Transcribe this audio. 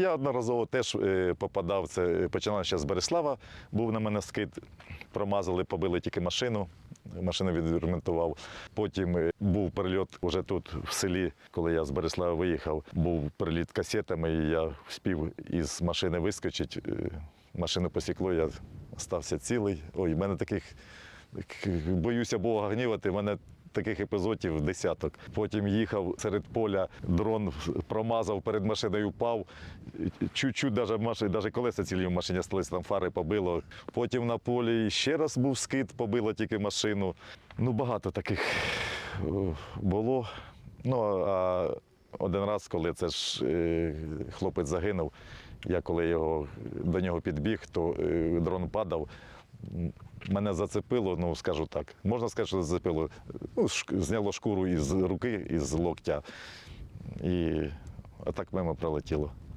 я одноразово теж е, попадав. Це е, починав з Береслава, був на мене скид, промазали, побили тільки машину. Машину відремонтував. Потім е, був перельот уже тут в селі, коли я з Береслава виїхав. Був переліт касетами, і я вспів із машини вискочити. Машину посікло, я стався цілий. Ой, в мене таких боюся Бога гнівати. мене таких епізодів десяток. Потім їхав серед поля, дрон промазав перед машиною, впав. Чуть-чуть даже колеса цілі в машині сталися, там фари побило. Потім на полі ще раз був скид, побило тільки машину. Ну, багато таких е, було. Ну, а один раз, коли це ж е, хлопець загинув, я коли його, до нього підбіг, то е, дрон падав. Мене зацепило, ну скажу так. Можна сказати, що зацепило. Ну, зняло шкуру із руки, із локтя. І так мимо пролетіло.